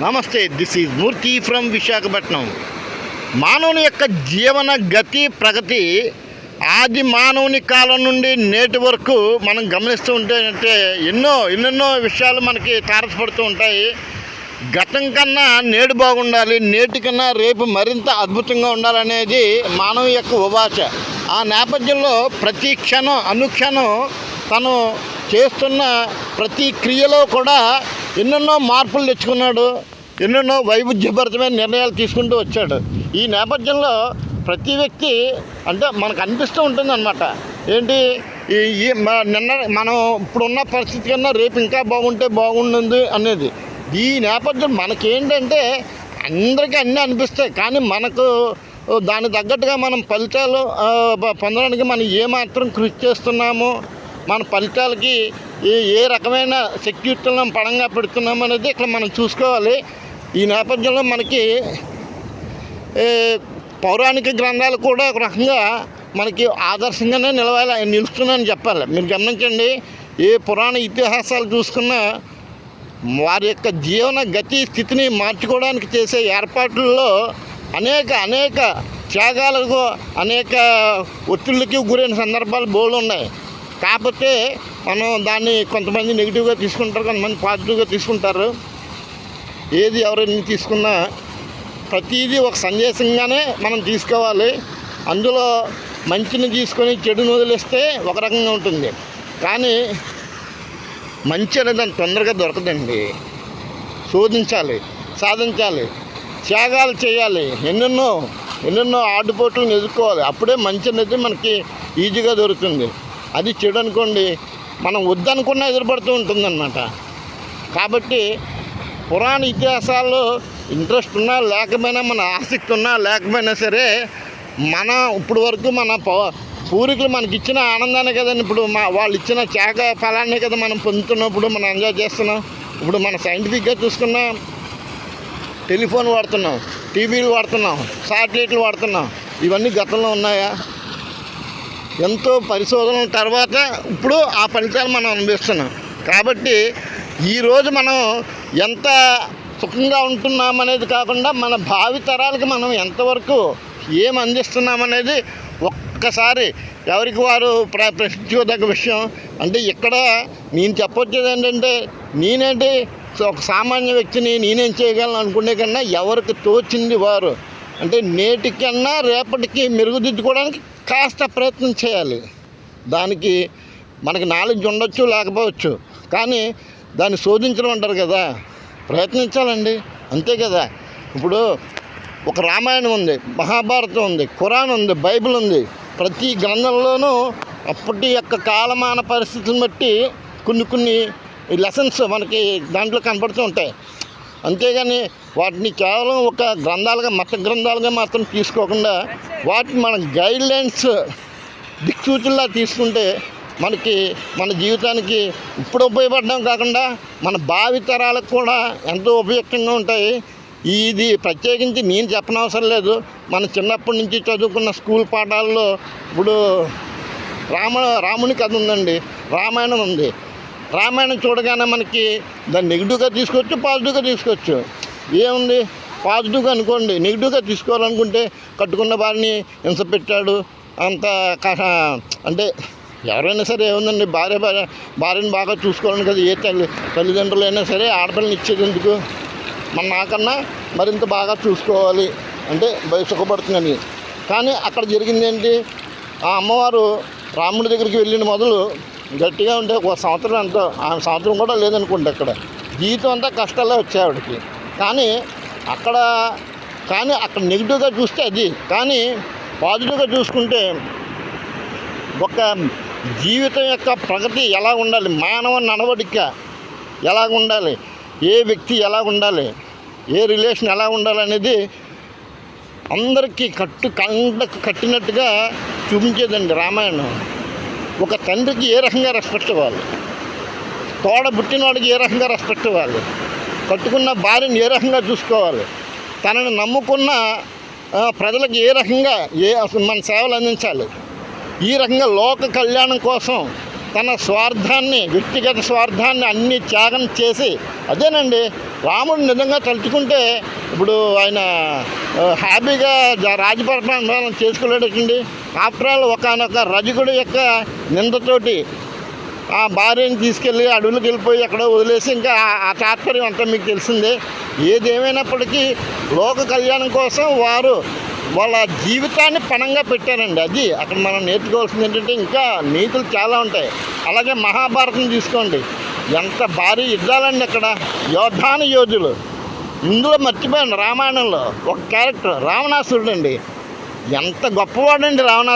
నమస్తే this is Murthy from Visakhapatnam. మానవుని యొక్క జీవన గతి ప్రగతి ఆది మానవుని కాలం నుండి నేటి వరకు మనం గమనిస్తూ ఉంటేనంటే ఎన్నో ఎన్నెన్నో విషయాలు మనకి తారసపడుతూ ఉంటాయి. గతం కన్నా నేడు బాగుండాలి నేటి కన్నా రేపు మరింత అద్భుతంగా ఉండాలనేది మానవ యొక్క ఉభాష ఆ నేపథ్యంలో ప్రతి క్షణం అనుక్షణం తను చేస్తున్న ప్రతి క్రియలో కూడా ఎన్నెన్నో మార్పులు తెచ్చుకున్నాడు ఎన్నెన్నో వైవిధ్యభరితమైన నిర్ణయాలు తీసుకుంటూ వచ్చాడు. ఈ నేపథ్యంలో ప్రతి వ్యక్తి అంటే మనకు అనిపిస్తూ ఉంటుంది అనమాట ఏంటి? ఈ నిన్న మనం ఇప్పుడున్న పరిస్థితి కన్నా రేపు ఇంకా బాగుంటే బాగుంటుంది అనేది. ఈ నేపథ్యం మనకేంటంటే అందరికీ అన్నీ అనిపిస్తాయి. కానీ మనకు దానికి తగ్గట్టుగా మనం ఫలితాలు పొందడానికి మనం ఏమాత్రం కృషి చేస్తున్నాము మన ఫలితాలకి ఏ ఏ రకమైన సెక్యూరిటీలను పడంగా పెడుతున్నాం అనేది ఇక్కడ మనం చూసుకోవాలి. ఈ నేపథ్యంలో మనకి పౌరాణిక గ్రంథాలు కూడా ఒక రకంగా మనకి ఆదర్శంగానే నిలవాలి నిలుస్తున్నాయని చెప్పాలి. మీరు గమనించండి ఏ పురాణ ఇతిహాసాలు చూసుకున్నా వారి యొక్క జీవన గతి స్థితిని మార్చుకోవడానికి చేసే ఏర్పాట్లలో అనేక అనేక త్యాగాలకు అనేక ఒత్తిళ్ళకి గురైన సందర్భాలు బోలు ఉన్నాయి కాకపోతే మనం దాన్ని కొంతమంది నెగిటివ్గా తీసుకుంటారు కొంతమంది పాజిటివ్గా తీసుకుంటారు. ఏది ఎవరైనా తీసుకున్నా ప్రతిదీ ఒక సందేశంగానే మనం తీసుకోవాలి. అందులో మంచిని తీసుకొని చెడుని వదిలేస్తే ఒక రకంగా ఉంటుంది. కానీ మంచి అనేది దాన్ని తొందరగా దొరకదండి. శోధించాలి సాధించాలి త్యాగాలు చేయాలి. ఎన్నెన్నో ఎన్నెన్నో ఆడుపోట్లను ఎదుర్కోవాలి అప్పుడే మంచి అనేది మనకి ఈజీగా దొరుకుతుంది. అది చెడు అనుకోండి మనం వద్దనుకున్నా ఎదురుపడుతూ ఉంటుందన్నమాట. కాబట్టి పురాణ ఇతిహాసాల్లో ఇంట్రెస్ట్ ఉన్నా లేకపోయినా మన ఆసక్తి ఉన్నా లేకపోయినా సరే మన ఇప్పుడు వరకు మన ప- పూర్వీకులు మనకి ఇచ్చిన ఆనందాన్ని కదండి. ఇప్పుడు మా వాళ్ళు ఇచ్చిన చేక ఫలాన్ని కదా మనం పొందుతున్నప్పుడు మనం ఎంజాయ్ చేస్తున్నాం. ఇప్పుడు మన సైంటిఫిక్గా చూసుకున్నా టెలిఫోన్ వాడుతున్నాం టీవీలు వాడుతున్నాం శాటిలైట్లు వాడుతున్నాం. ఇవన్నీ గతంలో ఉన్నాయా? ఎంతో పరిశోధన తర్వాత ఇప్పుడు ఆ ఫలితాలు మనం అనుభవిస్తున్నాం కాబట్టి ఈరోజు మనం ఎంత సుఖంగా ఉంటున్నాం అనేది కాకుండా మన భావి తరాలకు మనం ఎంతవరకు ఏం అందిస్తున్నాం అనేది ఒక్కసారి ఎవరికి వారు ప్ర ప్రశ్నించుకోదగ్గ విషయం. అంటే ఇక్కడ నేను చెప్పొచ్చేది ఏంటంటే నేనేంటి సో ఒక సామాన్య వ్యక్తిని నేనేం చేయగలను అనుకునే కన్నా ఎవరికి తోచింది వారు. అంటే నేటికన్నా రేపటికి మెరుగుదిద్దుకోవడానికి కాస్త ప్రయత్నం చేయాలి. దానికి మనకి నాలెడ్జ్ ఉండొచ్చు లేకపోవచ్చు. కానీ దాన్ని శోధించడం అంటారు కదా ప్రయత్నించాలండి. అంతే కదా. ఇప్పుడు ఒక రామాయణం ఉంది మహాభారతం ఉంది ఖురాన్ ఉంది బైబిల్ ఉంది. ప్రతి గ్రంథంలోనూ అప్పటి యొక్క కాలమాన పరిస్థితులను బట్టి కొన్ని కొన్ని లెసన్స్ మనకి దాంట్లో కనపడుతూ ఉంటాయి. అంతేగాని వాటిని కేవలం ఒక గ్రంథాలుగా మత గ్రంథాలుగా మాత్రం తీసుకోకుండా వాటిని మన గైడ్ లైన్స్ దిక్సూచుల్లా తీసుకుంటే మనకి మన జీవితానికి ఇప్పుడు ఉపయోగపడడం కాకుండా మన భావితరాలకు కూడా ఎంతో ఉపయుక్తంగా ఉంటాయి. ఇది ప్రత్యేకించి నేను చెప్పనవసరం లేదు. మన చిన్నప్పటి నుంచి చదువుకున్న స్కూల్ పాఠాల్లో ఇప్పుడు రామ రాముని కథ ఉందండి. రామాయణం ఉంది. రామాయణం చూడగానే మనకి దాన్ని నెగిటివ్గా తీసుకోవచ్చు పాజిటివ్గా తీసుకోవచ్చు. ఏముంది? పాజిటివ్గా అనుకోండి నెగిటివ్గా తీసుకోవాలనుకుంటే కట్టుకున్న వారిని హింస పెట్టాడు అంత అంటే ఎవరైనా సరే ఏముందండి? భార్య భార్య భార్యను బాగా చూసుకోవాలని కదా ఏ తల్లి తల్లిదండ్రులైనా సరే ఆడపిల్లని ఇచ్చేది ఎందుకు మన నాకన్నా మరింత బాగా చూసుకోవాలి. అంటే భయ సుఖపడుతుందని. కానీ అక్కడ జరిగింది ఏంటి? ఆ అమ్మవారు రాముడి దగ్గరికి వెళ్ళిన మొదలు గట్టిగా ఉంటే ఒక సంవత్సరం ఎంతో ఆ సంవత్సరం కూడా లేదనుకోండి అక్కడ. జీవితం అంతా కష్టాలే వచ్చాయి ఆవిడకి. కానీ అక్కడ కానీ అక్కడ నెగిటివ్గా చూస్తే అది. కానీ పాజిటివ్గా చూసుకుంటే ఒక జీవితం యొక్క ప్రగతి ఎలా ఉండాలి? మానవ నడవడిక ఎలా ఉండాలి? ఏ వ్యక్తి ఎలా ఉండాలి? ఏ రిలేషన్ ఎలా ఉండాలనేది అందరికీ కట్టు కంటకు కట్టినట్టుగా చూపించేదండి రామాయణం. ఒక తండ్రికి ఏ రకంగా రెస్పెక్ట్ ఇవ్వాలి? తోడ పుట్టినవాడికి ఏ రకంగా రెస్పెక్ట్ ఇవ్వాలి? కట్టుకున్న భార్యను ఏ రకంగా చూసుకోవాలి? తనని నమ్ముకున్న ప్రజలకు ఏ రకంగా ఏ అసలు మన సేవలు అందించాలి? ఈ రకంగా లోక కళ్యాణం కోసం తన స్వార్థాన్ని వ్యక్తిగత స్వార్థాన్ని అన్ని త్యాగం చేసి అదేనండి రాముడు నిజంగా తలుచుకుంటే ఇప్పుడు ఆయన హ్యాపీగా జ- రాజపరిపాలన చేసుకోలేడటండి ఆఫ్టర్ ఆల్ ఒకనొక రజకుడు యొక్క నిందతోటి ఆ భార్యని తీసుకెళ్ళి అడవులకు వెళ్ళిపోయి అక్కడ వదిలేసి ఇంకా ఆ- ఆ తాత్పర్యం అంతా మీకు తెలిసిందే. ఏదేమైనప్పటికీ లోక కళ్యాణం కోసం వారు వాళ్ళ జీవితాన్ని పణంగా పెట్టారండి. అది అక్కడ మనం నేర్చుకోవాల్సింది ఏంటంటే ఇంకా నీతులు చాలా ఉంటాయి. అలాగే మహాభారతం తీసుకోండి ఎంత భారీ యుద్ధాలండి అక్కడ. యోధాన యోధులు. ఇందులో మర్చిపోయాను రామాయణంలో. ఒక క్యారెక్టర్ రావణాసురుడు అండి ఎంత గొప్పవాడండి రావణాసురుడు